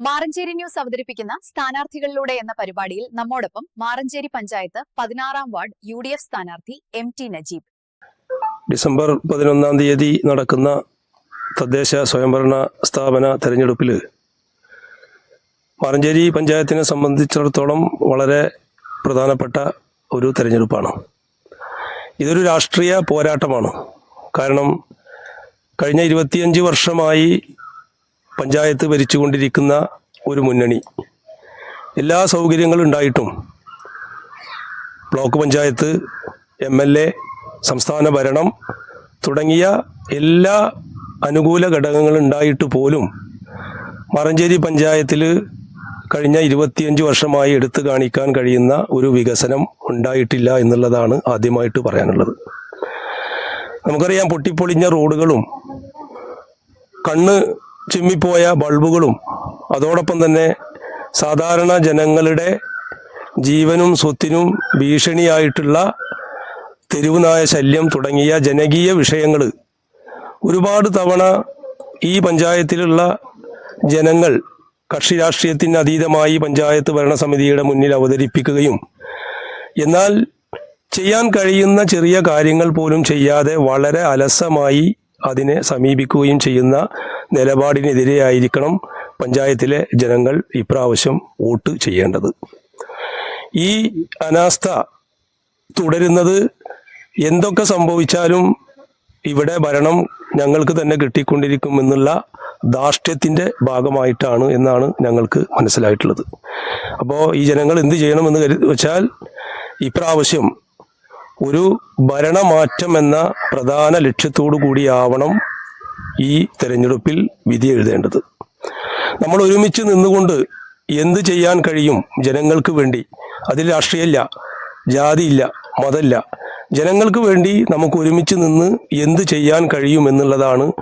Maranchery news അവതരിപ്പിക്കുന്ന സ്ഥാനാർത്ഥികളിലൂടെ എന്ന പരിപാടിയിൽ നമ്മോടൊപ്പം മാറഞ്ചേരി പഞ്ചായത്ത് പതിനാറാം വാർഡ് യു ഡി എഫ് സ്ഥാനാർത്ഥി എം ടി നജീബ്. ഡിസംബർ പതിനൊന്നാം തീയതി നടക്കുന്ന തദ്ദേശ സ്വയംഭരണ സ്ഥാപന തെരഞ്ഞെടുപ്പിൽ മാറഞ്ചേരി പഞ്ചായത്തിനെ സംബന്ധിച്ചിടത്തോളം വളരെ പ്രധാനപ്പെട്ട ഒരു തെരഞ്ഞെടുപ്പാണ്. ഇതൊരു രാഷ്ട്രീയ പോരാട്ടമാണ്. കാരണം കഴിഞ്ഞ ഇരുപത്തിയഞ്ച് വർഷമായി പഞ്ചായത്ത് ഭരിച്ചുകൊണ്ടിരിക്കുന്ന ഒരു മുന്നണി. എല്ലാ സൗകര്യങ്ങളും ഉണ്ടായിട്ടും block panchayat M L A സംസ്ഥാന ഭരണം തുടങ്ങിയ എല്ലാ അനുകൂല ഘടകങ്ങളും ഉണ്ടായിട്ട് പോലും മറഞ്ചേരി പഞ്ചായത്തിൽ കഴിഞ്ഞ ഇരുപത്തിയഞ്ച് വർഷമായി എടുത്തു കാണിക്കാൻ കഴിയുന്ന ഒരു വികസനം ഉണ്ടായിട്ടില്ല എന്നുള്ളതാണ് ആദ്യമായിട്ട് പറയാനുള്ളത്. നമുക്കറിയാം പൊട്ടിപ്പൊളിഞ്ഞ റോഡുകളും കണ്ണ് ചിമ്മിപ്പോയ ബൾബുകളും അതോടൊപ്പം തന്നെ സാധാരണ ജനങ്ങളുടെ ജീവനും സ്വത്തിനും ഭീഷണിയായിട്ടുള്ള തെരുവുനായ ശല്യം തുടങ്ങിയ ജനകീയ വിഷയങ്ങൾ ഒരുപാട് തവണ ഈ പഞ്ചായത്തിലുള്ള ജനങ്ങൾ കക്ഷി രാഷ്ട്രീയത്തിന് അതീതമായി പഞ്ചായത്ത് ഭരണസമിതിയുടെ മുന്നിൽ അവതരിപ്പിക്കുകയും എന്നാൽ ചെയ്യാൻ കഴിയുന്ന ചെറിയ കാര്യങ്ങൾ പോലും ചെയ്യാതെ വളരെ അലസമായി അതിനെ സമീപിക്കുകയും ചെയ്യുന്ന നിലപാടിനെതിരെയായിരിക്കണം പഞ്ചായത്തിലെ ജനങ്ങൾ ഇപ്രാവശ്യം വോട്ട് ചെയ്യേണ്ടത്. ഈ അനാസ്ഥ തുടരുന്നത് എന്തൊക്കെ സംഭവിച്ചാലും ഇവിടെ ഭരണം ഞങ്ങൾക്ക് തന്നെ കിട്ടിക്കൊണ്ടിരിക്കുമെന്നുള്ള ധാർഷ്ട്യത്തിന്റെ ഭാഗമായിട്ടാണ് എന്നാണ് ഞങ്ങൾക്ക് മനസ്സിലായിട്ടുള്ളത്. അപ്പോൾ ഈ ജനങ്ങൾ എന്ത് ചെയ്യണമെന്ന് കരുതി വെച്ചാൽ ഇപ്രാവശ്യം ഒരു ഭരണമാറ്റം എന്ന പ്രധാന ലക്ഷ്യത്തോടു കൂടിയാവണം ഈ തെരഞ്ഞെടുപ്പിൽ വിധി എഴുതേണ്ടത്. നമ്മൾ ഒരുമിച്ച് നിന്നുകൊണ്ട് എന്ത് ചെയ്യാൻ കഴിയും ജനങ്ങൾക്ക് വേണ്ടി? അതിൽ രാഷ്ട്രീയമില്ല ജാതിയില്ല മതമില്ല. ജനങ്ങൾക്ക് വേണ്ടി നമുക്ക് ഒരുമിച്ച് നിന്ന് എന്ത് ചെയ്യാൻ കഴിയും എന്നുള്ളതാണ്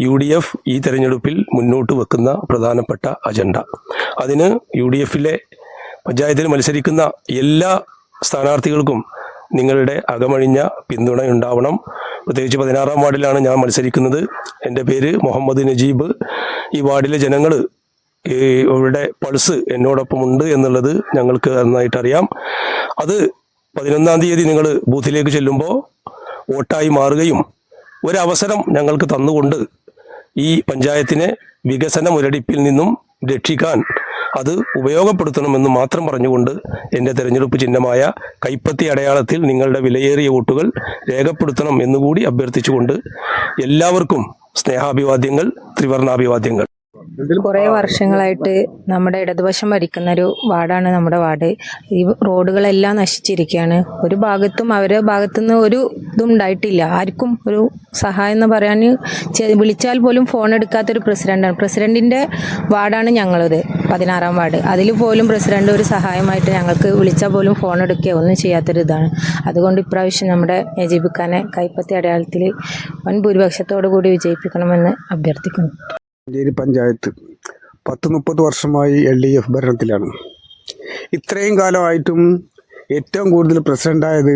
യു ഡി എഫ് ഈ തെരഞ്ഞെടുപ്പിൽ മുന്നോട്ട് വെക്കുന്ന പ്രധാനപ്പെട്ട അജണ്ട. അതിന് യു ഡി എഫിലെ പഞ്ചായത്തിൽ മത്സരിക്കുന്ന എല്ലാ സ്ഥാനാർത്ഥികൾക്കും നിങ്ങളുടെ അകമഴിഞ്ഞ പിന്തുണയുണ്ടാവണം പ്രത്യേകിച്ച് പതിനാറാം വാർഡിലാണ് ഞാൻ മത്സരിക്കുന്നത്. എന്റെ പേര് മുഹമ്മദ് നജീബ്. ഈ വാർഡിലെ ജനങ്ങൾ ഈ അവരുടെ പൾസ് എന്നോടൊപ്പമുണ്ട് എന്നുള്ളത് ഞങ്ങൾക്ക് നന്നായിട്ട് അറിയാം. അത് പതിനൊന്നാം തീയതി നിങ്ങൾ ബൂത്തിലേക്ക് ചെല്ലുമ്പോൾ വോട്ടായി മാറുകയും ഒരവസരം ഞങ്ങൾക്ക് തന്നുകൊണ്ട് ഈ പഞ്ചായത്തിനെ വികസന മുരടിപ്പിൽ നിന്നും രക്ഷിക്കാൻ അത് ഉപയോഗപ്പെടുത്തണമെന്ന് മാത്രം പറഞ്ഞുകൊണ്ട് എന്റെ തെരഞ്ഞെടുപ്പ് ചിഹ്നമായ കൈപ്പത്തി അടയാളത്തിൽ നിങ്ങളുടെ വിലയേറിയ വോട്ടുകൾ രേഖപ്പെടുത്തണം എന്നുകൂടി അഭ്യർത്ഥിച്ചുകൊണ്ട് എല്ലാവർക്കും സ്നേഹാഭിവാദ്യങ്ങൾ ത്രിവർണാഭിവാദ്യങ്ങൾ കുറേ വർഷങ്ങളായിട്ട് നമ്മുടെ ഇടതുവശം ഭരിക്കുന്ന ഒരു വാർഡാണ് നമ്മുടെ വാർഡ്. ഈ റോഡുകളെല്ലാം നശിച്ചിരിക്കുകയാണ്. ഒരു ഭാഗത്തും അവരുടെ ഭാഗത്തുനിന്ന് ഒരു ഇതും ഉണ്ടായിട്ടില്ല. ആർക്കും ഒരു സഹായം എന്ന് പറയാൻ വിളിച്ചാൽ പോലും ഫോൺ എടുക്കാത്തൊരു പ്രസിഡന്റാണ്. പ്രസിഡന്റിന്റെ വാർഡാണ് ഞങ്ങളത് പതിനാറാം വാർഡ്. അതിൽ പോലും പ്രസിഡന്റ് ഒരു സഹായമായിട്ട് ഞങ്ങൾക്ക് വിളിച്ചാൽ പോലും ഫോൺ എടുക്കുക ഒന്നും ചെയ്യാത്തൊരു ഇതാണ്. അതുകൊണ്ട് ഇപ്രാവശ്യം നമ്മുടെ നജീബ് ഖാനെ കൈപ്പത്തി അടയാളത്തിൽ വൻ ഭൂരിപക്ഷത്തോടു കൂടി വിജയിപ്പിക്കണമെന്ന് അഭ്യർത്ഥിക്കുന്നു. മഞ്ചേരി പഞ്ചായത്ത് പത്ത് മുപ്പത് വർഷമായി എൽ ഡി എഫ് ഭരണത്തിലാണ്. ഇത്രയും കാലമായിട്ടും ഏറ്റവും കൂടുതൽ പ്രസിഡന്റായത്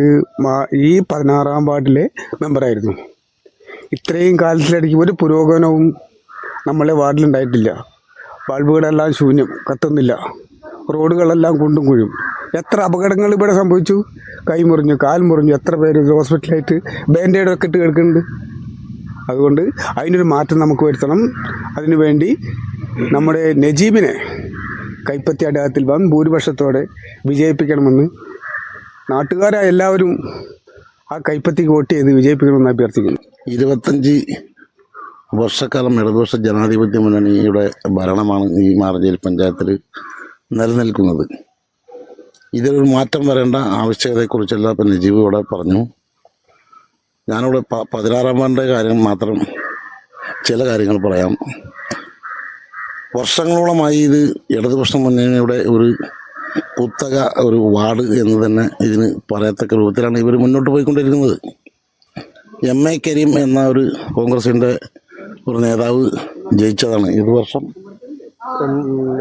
ഈ പതിനാറാം വാർഡിലെ മെമ്പറായിരുന്നു ഇത്രയും കാലത്തിലിടയ്ക്ക് ഒരു പുരോഗമനവും നമ്മളെ വാർഡിലുണ്ടായിട്ടില്ല. ബൾബുകളെല്ലാം ശൂന്യം കത്തുന്നില്ല. റോഡുകളെല്ലാം കുണ്ടും കുഴും എത്ര അപകടങ്ങൾ ഇവിടെ സംഭവിച്ചു? കൈ മുറിഞ്ഞു കാൽ മുറിഞ്ഞു എത്ര പേര് ഹോസ്പിറ്റലായിട്ട് ബാൻഡേഡൊക്കെ ഇട്ട് കിടക്കുന്നുണ്ട്? അതുകൊണ്ട് അതിനൊരു മാറ്റം നമുക്ക് വരുത്തണം. അതിനുവേണ്ടി നമ്മുടെ നജീബിനെ കൈപ്പത്തി അടയാളത്തിൽ വൻ ഭൂരിപക്ഷത്തോടെ വിജയിപ്പിക്കണമെന്ന് നാട്ടുകാരായ എല്ലാവരും ആ കൈപ്പത്തിക്ക് വോട്ട് ചെയ്ത് വിജയിപ്പിക്കണമെന്ന് അഭ്യർത്ഥിക്കുന്നു. ഇരുപത്തഞ്ച് വർഷക്കാലം ഇടതുപക്ഷ ജനാധിപത്യ മുന്നണിയുടെ ഭരണമാണ് ഈ മാറഞ്ചേരി പഞ്ചായത്തിൽ നിലനിൽക്കുന്നത്. ഇതിലൊരു മാറ്റം വരേണ്ട ആവശ്യകതയെക്കുറിച്ചെല്ലാം ഇപ്പം നജീബ് ഇവിടെ പറഞ്ഞു. ഞാനിവിടെ പ- പതിനാറാം വാർഡിന്റെ കാര്യം മാത്രം ചില കാര്യങ്ങൾ പറയാം. വർഷങ്ങളോളമായി ഇത് ഇടതുപക്ഷ ഇവിടെ ഒരു കുത്തക ഒരു വാർഡ് എന്ന് തന്നെ ഇതിന് പറയത്തക്ക രൂപത്തിലാണ് ഇവർ മുന്നോട്ട് പോയിക്കൊണ്ടിരിക്കുന്നത്. എം എ കരീം എന്ന ഒരു കോൺഗ്രസിന്റെ ഒരു നേതാവ് ജയിച്ചതാണ് ഇത് വർഷം.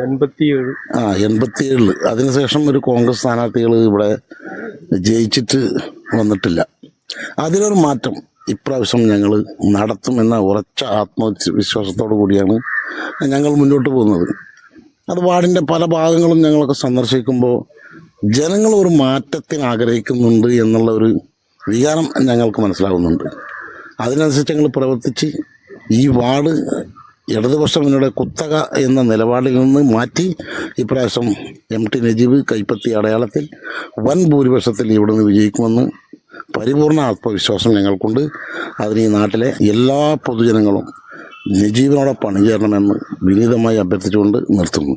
എൺപത്തിയേഴ്. ആ എൺപത്തിയേഴിൽ അതിനുശേഷം ഒരു കോൺഗ്രസ് സ്ഥാനാർത്ഥികൾ ഇവിടെ ജയിച്ചിട്ട് വന്നിട്ടില്ല. അതിലൊരു മാറ്റം. ഇപ്രാവശ്യം ഞങ്ങൾ നടത്തുമെന്ന ഉറച്ച ആത്മവിശ്വാസത്തോടു കൂടിയാണ് ഞങ്ങൾ മുന്നോട്ട് പോകുന്നത്. അത് വാർഡിന്റെ പല ഭാഗങ്ങളും ഞങ്ങളൊക്കെ സന്ദർശിക്കുമ്പോൾ ജനങ്ങൾ ഒരു മാറ്റത്തിന് ആഗ്രഹിക്കുന്നുണ്ട് എന്നുള്ള ഒരു വികാരം ഞങ്ങൾക്ക് മനസ്സിലാകുന്നുണ്ട് അതിനനുസരിച്ച് ഞങ്ങൾ പ്രവർത്തിച്ച് ഈ വാർഡ് ഇടതുപക്ഷ മുന്നോടെ കുത്തക എന്ന നിലപാടിൽ നിന്ന് മാറ്റി ഇപ്രാവശ്യം എം ടി നജീബ് കൈപ്പത്തി അടയാളത്തിൽ വൻ ഭൂരിപക്ഷത്തിൽ ഇവിടുന്ന് വിജയിക്കുമെന്ന് പരിപൂർണ ആത്മവിശ്വാസം ഞങ്ങൾക്കുണ്ട്. അതിന് ഈ നാട്ടിലെ എല്ലാ പൊതുജനങ്ങളും നിജീവനോടെ പണി ചേരണമെന്ന് വിനീതമായി അഭ്യർത്ഥിച്ചുകൊണ്ട് നിർത്തുന്നു.